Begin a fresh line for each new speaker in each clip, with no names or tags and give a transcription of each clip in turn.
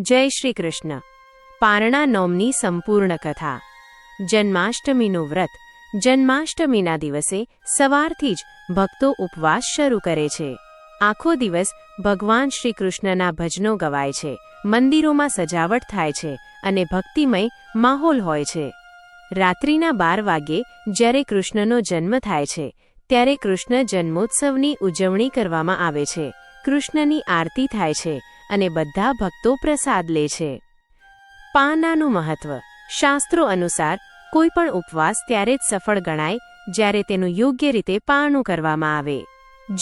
જય શ્રી કૃષ્ણ. પારણા નોમની સંપૂર્ણ કથા. જન્માષ્ટમીનું વ્રત. જન્માષ્ટમીના દિવસે સવારથી જ ભક્તો ઉપવાસ શરૂ કરે છે. આખો દિવસ ભગવાન શ્રી કૃષ્ણના ભજનો ગવાય છે. મંદિરોમાં સજાવટ થાય છે અને ભક્તિમય માહોલ હોય છે. રાત્રિના બાર વાગ્યે જ્યારે કૃષ્ણનો જન્મ થાય છે, ત્યારે કૃષ્ણ જન્મોત્સવની ઉજવણી કરવામાં આવે છે. કૃષ્ણની આરતી થાય છે. અને બધા ભક્તો પ્રસાદ લે છે. પાનાનું મહત્વ. શાસ્ત્રો અનુસાર કોઈ પણ ઉપવાસ ત્યારે જ સફળ ગણાય, જ્યારે તેનું યોગ્ય રીતે પારણું કરવામાં આવે.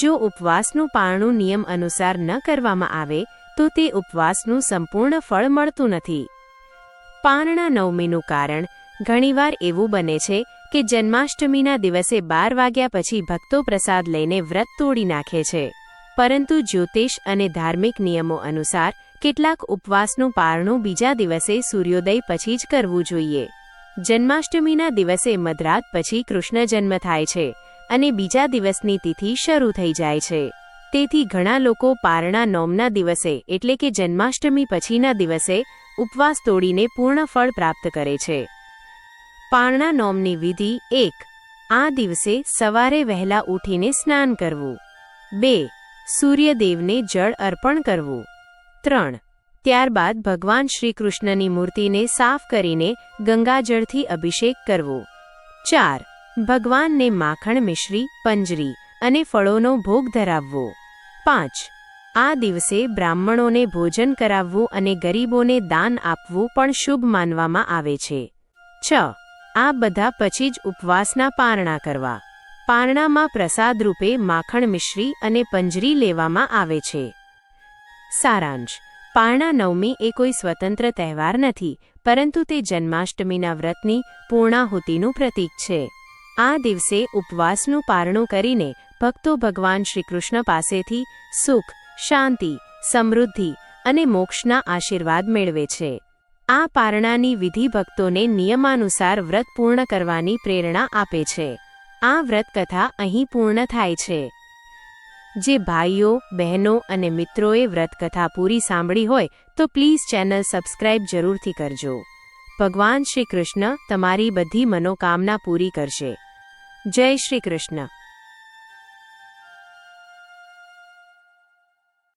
જો ઉપવાસનું પારણું નિયમ અનુસાર ન કરવામાં આવે, તો તે ઉપવાસનું સંપૂર્ણ ફળ મળતું નથી. પારણા નવમીનું કારણ, ઘણીવાર એવું બને છે કે જન્માષ્ટમીના દિવસે બાર વાગ્યા પછી ભક્તો પ્રસાદ લઈને વ્રત તોડી નાખે છે. પરંતુ જ્યોતિષ અને ધાર્મિક નિયમો અનુસાર કેટલાક ઉપવાસનું પારણું બીજા દિવસે સૂર્યોદય પછી જ કરવું જોઈએ. જન્માષ્ટમીના દિવસે મધરાત પછી કૃષ્ણ જન્મ થાય છે અને બીજા દિવસની તિથિ શરૂ થઈ જાય છે. તેથી ઘણા લોકો પારણા નોમના દિવસે એટલે કે જન્માષ્ટમી પછીના દિવસે ઉપવાસ તોડીને પૂર્ણ ફળ પ્રાપ્ત કરે છે. પારણા નોમની વિધિ એક. આ દિવસે સવારે વહેલા ઉઠીને સ્નાન કરવું. બે. સૂર્યદેવને જળ અર્પણ કરવું. ત્રણ. ત્યારબાદ ભગવાન શ્રીકૃષ્ણની મૂર્તિને સાફ કરીને ગંગાજળથી અભિષેક કરવો. ચાર. ભગવાનને માખણ મિશ્રી, પંજરી અને ફળોનો ભોગ ધરાવવો. પાંચ. આ દિવસે બ્રાહ્મણોને ભોજન કરાવવું અને ગરીબોને દાન આપવું પણ શુભ માનવામાં આવે છે. છ. આ બધા પછી જ ઉપવાસના પારણા કરવા. પારણામાં પ્રસાદ રૂપે માખણ મિશ્રી અને પંજરી લેવામાં આવે છે. સારાંશ. પારણા નવમી એ કોઈ સ્વતંત્ર તહેવાર નથી, પરંતુ તે જન્માષ્ટમીના વ્રતની પૂર્ણાહુતિનું પ્રતીક છે. આ દિવસે ઉપવાસનું પારણું કરીને ભક્તો ભગવાન શ્રીકૃષ્ણ પાસેથી સુખ, શાંતિ, સમૃદ્ધિ અને મોક્ષના આશીર્વાદ મેળવે છે. આ પારણાની વિધિ ભક્તોને નિયમાનુસાર વ્રત પૂર્ણ કરવાની પ્રેરણા આપે છે. આ વ્રતકથા અહીં પૂર્ણ થાય છે. જે ભાઈઓ, બહેનો અને મિત્રોએ વ્રતકથા પૂરી સાંભળી હોય તો પ્લીઝ ચેનલ સબસ્ક્રાઇબ જરૂરથી કરજો. ભગવાન શ્રી કૃષ્ણ તમારી બધી મનોકામના પૂરી કરશે. જય શ્રી કૃષ્ણ.